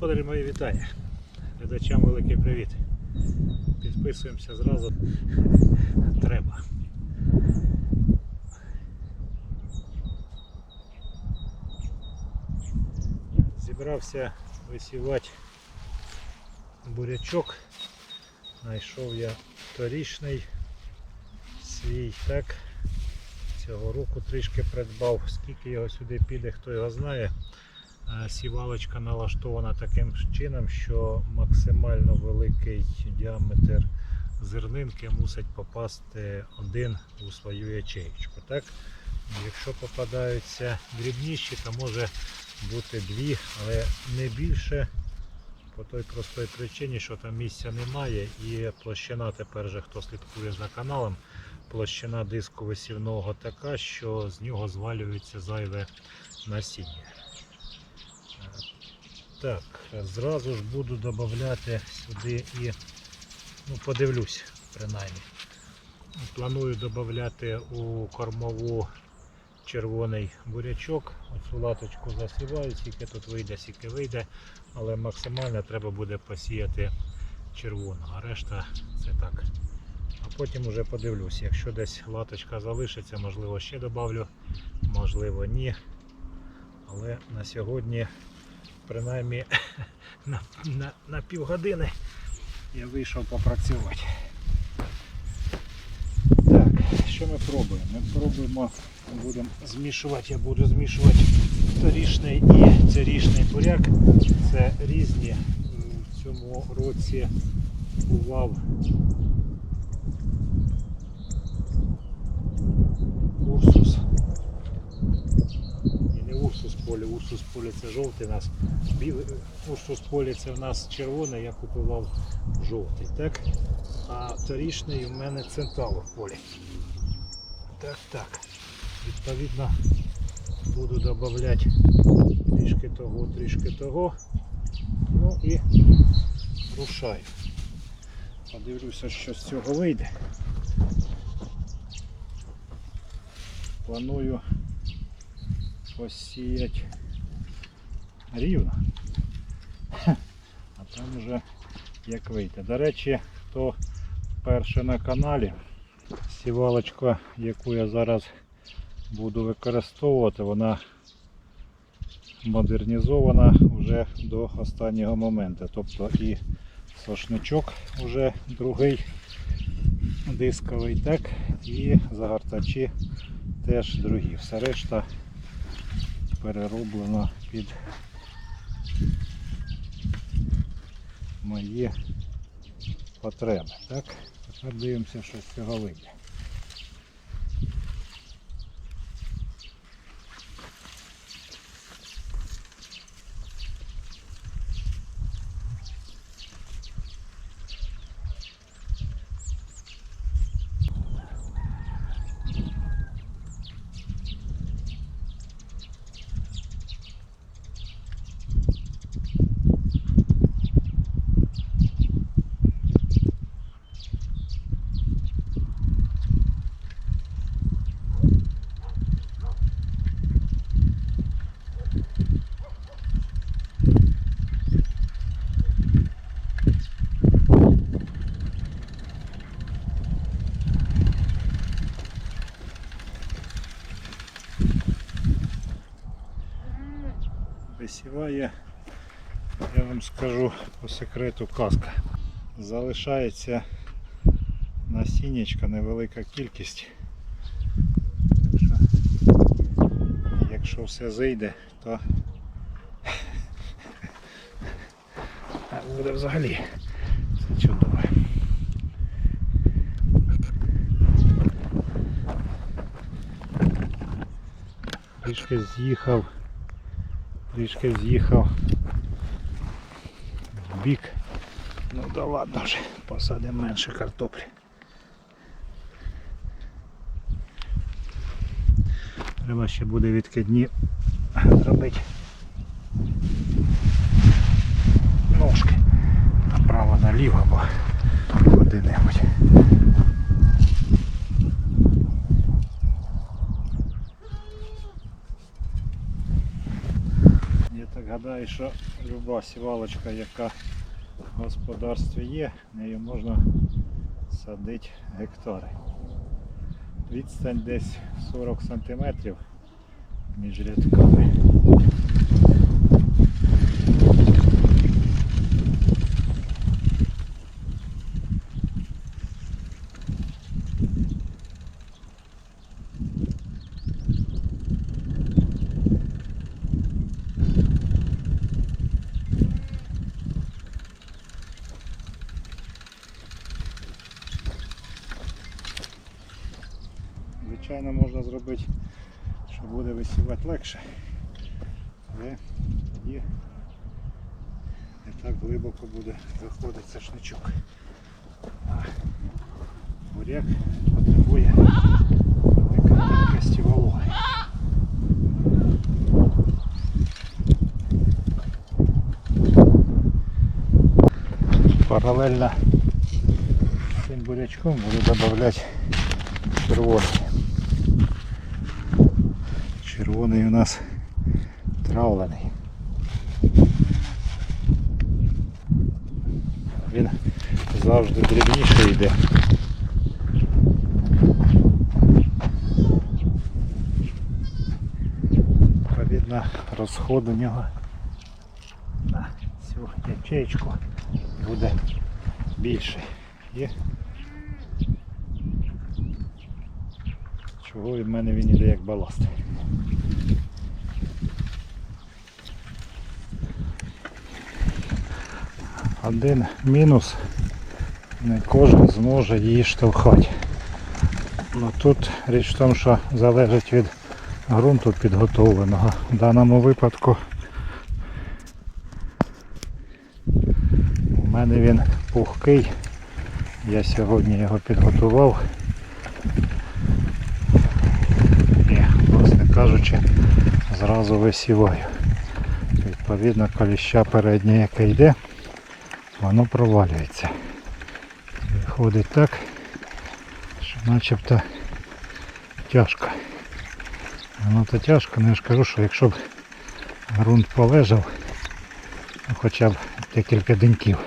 Господарі мої вітання. Глядачам великий привіт. Підписуємося зразу. Треба. Зібрався висівати бурячок. Знайшов я торічний свій так. Цього року трішки придбав, скільки його сюди піде, хто його знає. Е, Сівалочка налаштована таким чином, що максимально великий діаметр зернинки мусить попасти один у свою ячеєчку. Так? Якщо попадаються дрібніші, то може бути дві, але не більше по той простій причині, що там місця немає і площина тепер же хто слідкує за каналом, площина диску висівного така, що з нього звалюється зайве насіння. Так, зразу ж буду додати сюди і ну, подивлюсь принаймні. Планую додати у кормову червоний бурячок. Оцю латочку засіваю, скільки тут вийде, скільки вийде, але максимально треба буде посіяти червону, а решта це так. А потім уже подивлюсь, якщо десь латочка залишиться, можливо ще додавлю, можливо ні. Але на сьогодні, принаймні на, на, на півгодини я вийшов попрацювати. Так, що ми пробуємо? Ми пробуємо, будемо змішувати, я буду змішувати торішний і цьогорічний буряк. Це різні. В цьому році бував Урсус. І не Урсус полі, Урсус полі це жовтий у нас. Білий, Урсус полі це в нас червоний, я купував жовтий. Так? А торішний у мене центавр полі. Так, так. Відповідно буду додавати трішки того, трішки того. Ну і рушаю. Подивлюся, що з цього вийде. Планую посіяти рівно. А там вже як вийде. До речі, хто перше на каналі, сівалочка, яку я зараз буду використовувати, вона модернізована вже до останнього моменту. Тобто і сошничок вже другий дисковий, так, і загортачі теж другі. Все решта перероблено під мої потреби. Так? Тепер дивимося, що з цього вийде. Висіває, я вам скажу по секрету казка. Залишається насіннячка невелика кількість. Якщо все зайде, то буде взагалі все чудово. Трішки з'їхав трішки з'їхав в бік. Ну да ладно вже, посадимо менше картоплі. Треба ще буде відкидні робити ножки направо-наліво або куди-небудь. Так гадаю, що люба сівалочка, яка в господарстві є, нею можна садити гектари. Відстань десь 40 см між рядками. Звичайно, можна зробити, що буде висівати легше, але тоді не так глибоко буде заходити сашничок. А буряк потребує кількості вологи. Паралельно з цим бурячком буду додавати червоний. Червоний у нас травлений. Він завжди дрібніше йде. Відповідно, розход у нього на цю ячейку буде більший. І чого від мене він іде як баласт. Один мінус, не кожен зможе її штовхати. Ну тут річ в тому, що залежить від ґрунту підготовленого. В даному випадку у мене він пухкий. Я сьогодні його підготував. І, власне кажучи, зразу висіваю. Відповідно, коліща переднє, яке йде, воно провалюється. Виходить так, що начебто тяжко. Воно то тяжко, але я ж кажу, що якщо б ґрунт полежав, ну, хоча б декілька деньків.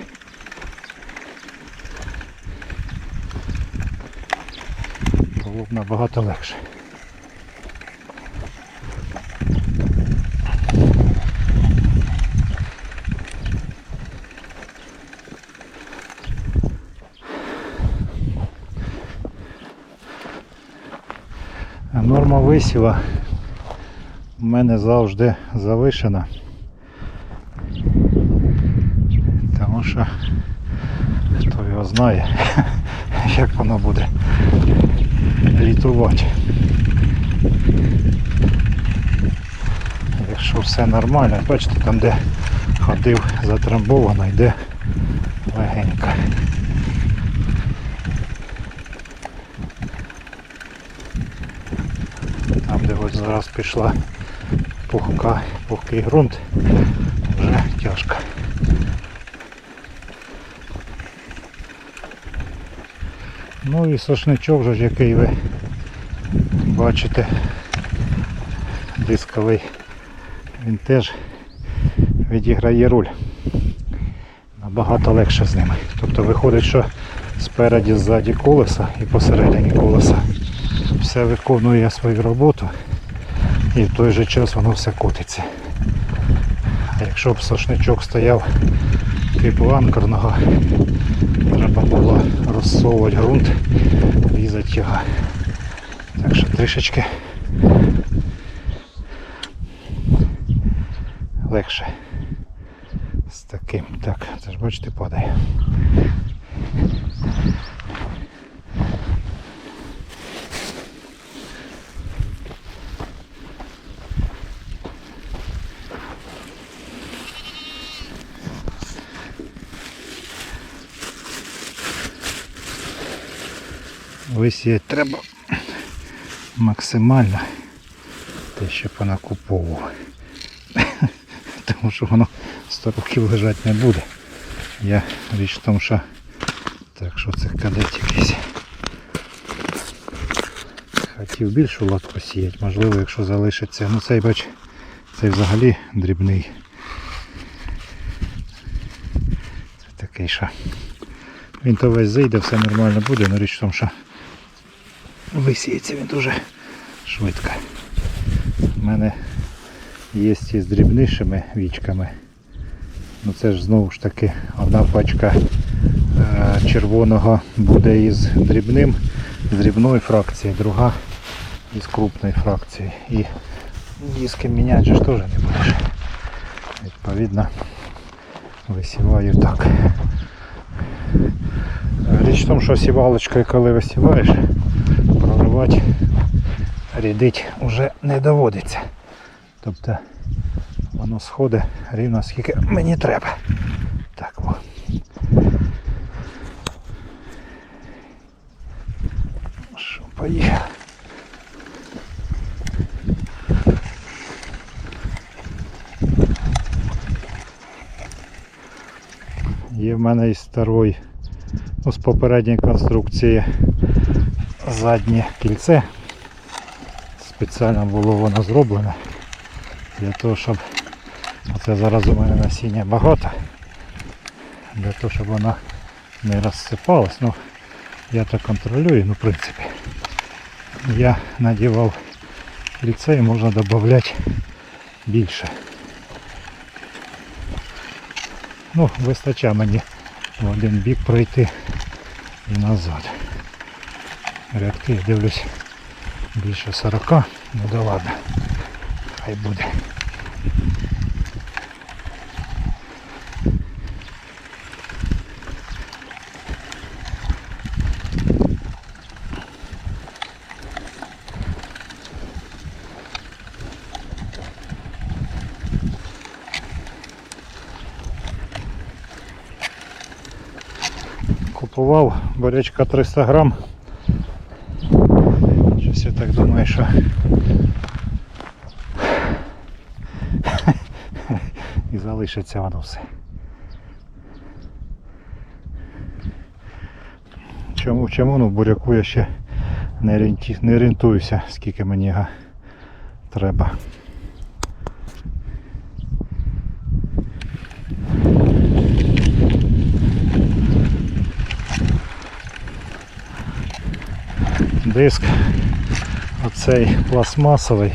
Було б набагато легше. Норма висіва в мене завжди завишена. Тому що хто його знає, як воно буде літувати. Якщо все нормально, бачите, там де ходив затрамбовано, йде легенько. Там де ось зараз пішла пухка, пухкий ґрунт, вже тяжко. Ну і сошничок вже ж, який ви бачите, дисковий, він теж відіграє роль. Набагато легше з ними. Тобто виходить, що спереді, ззаді колеса і посередині колеса все виконує свою роботу і в той же час воно все котиться. А якщо б сошничок стояв типу анкерного, треба було розсовувати ґрунт, різати його. Так що трішечки легше з таким. Так, це ж бачите, падає. висіяти треба максимально те, що понакуповував. Тому що воно 100 років лежати не буде. Я річ в тому, що так що це кадет якийсь. Хотів більшу латку сіяти, можливо, якщо залишиться. Ну цей бач, цей взагалі дрібний. Це такий що. Він то весь зайде, все нормально буде, але річ в тому, що висіється він дуже швидко. У мене є з дрібнішими вічками. Ну це ж знову ж таки одна пачка е, червоного буде із дрібним, з дрібної фракції, друга із крупної фракції. І диски міняти ж теж не будеш. Відповідно, висіваю так. Річ в тому, що сівалочкою, коли висіваєш, проривати, рідить вже не доводиться. Тобто воно сходить рівно скільки мені треба. Так о. Що, поїхали. Є в мене із старої, ну, з попередньої конструкції заднє кільце. Спеціально було воно зроблене для того, щоб оце зараз у мене насіння багато. Для того, щоб воно не розсипалось. Ну, я то контролюю, ну в принципі. Я надівав кільце і можна додати більше. Ну, вистачає мені в один бік пройти і назад. Рядки, дивлюсь, більше 40, ну да ладно, хай буде. Купував бурячка 300 грам. Щось я так думаю, що і залишиться воно все. Чому, чому ну, в буряку я ще не, орієнті, не орієнтуюся, скільки мені його треба. Диск оцей пластмасовий.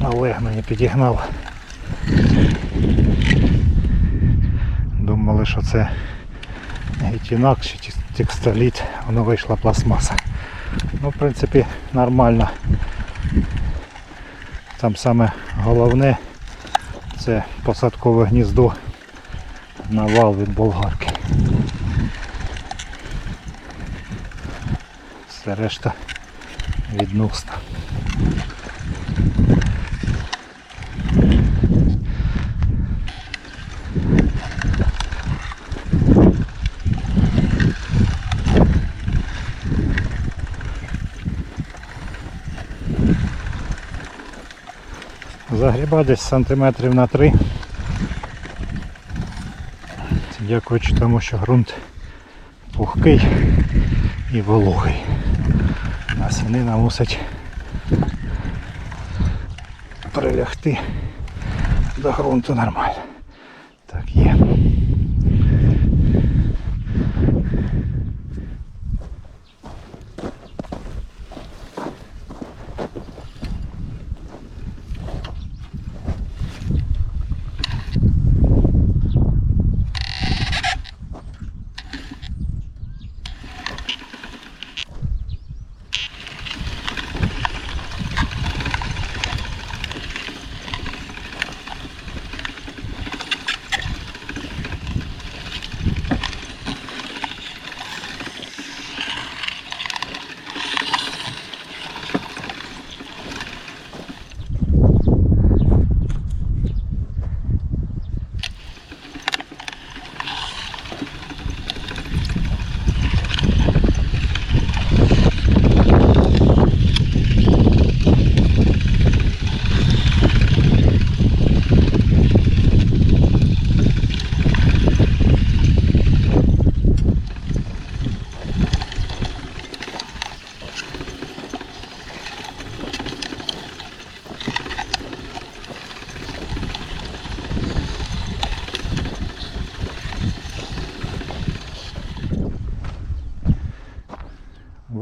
Олег мені підігнав. Думали, що це гітінак чи текстоліт, воно вийшла пластмаса. Ну, в принципі, нормально. Там саме головне це посадкове гніздо на вал від болгарки. Все решта відносно. Загріба десь сантиметрів на три. Дякуючи тому, що ґрунт пухкий і вологий. Насінина мусить прилягти до ґрунту нормально.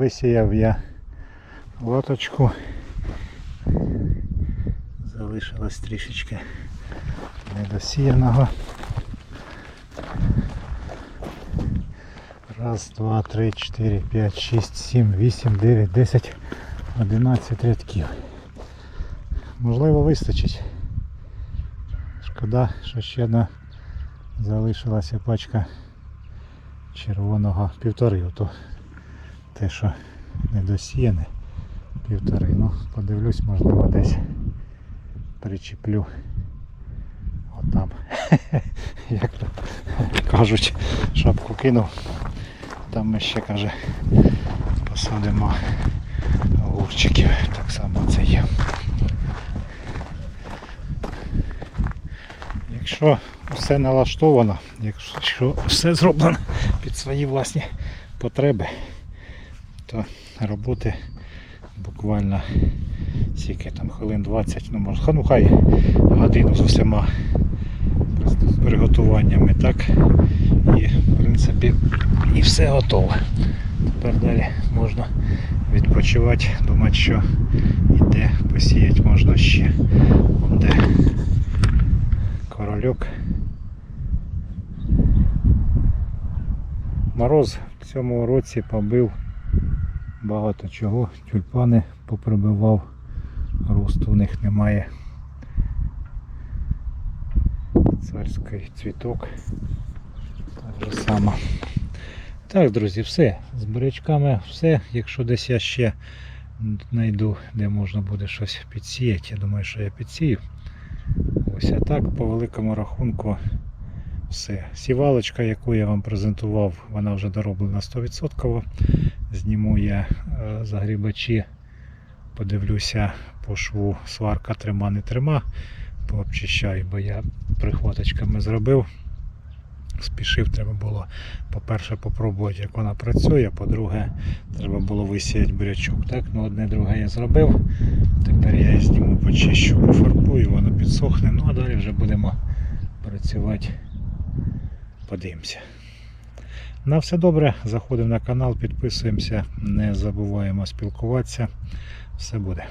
Висіяв я лоточку. Залишилось трішечки недосіяного. Раз, два, три, чотири, п'ять, шість, сім, вісім, дев'ять, десять, одинадцять рядків. Можливо вистачить. Шкода, що ще одна залишилася пачка червоного півтори, ото те, що недосіяне півтори. Ну, подивлюсь, можливо десь причеплю. Отам. Як то кажуть, шапку кинув. Там ми ще каже посадимо огурчиків. Так само це є. Якщо все налаштовано, якщо все зроблено під свої власні потреби, то роботи буквально скільки там хвилин 20, ну може, ну хай годину з усіма приготуваннями, так? І в принципі і все готово. Тепер далі можна відпочивати, думати, що іде посіяти можна ще. Вон де корольок. Мороз в цьому році побив багато чого. Тюльпани поприбивав, росту в них немає. Царський цвіток. Так же само. Так, друзі, все. З бурячками все. Якщо десь я ще знайду, де можна буде щось підсіяти, я думаю, що я підсію. Ось а так, по великому рахунку, все. Сівалочка, яку я вам презентував, вона вже дороблена 100%. Зніму я е, загрібачі, подивлюся по шву сварка трима не трима, пообчищаю, бо я прихваточками зробив. Спішив, треба було, по-перше, попробувати, як вона працює, по-друге, треба було висіяти бурячок. Так? Ну, одне друге я зробив. Тепер я її зніму, почищу, пофарбую, воно підсохне. Ну а далі вже будемо працювати. Подивимося. На все добре. Заходимо на канал, підписуємося, не забуваємо спілкуватися. Все буде.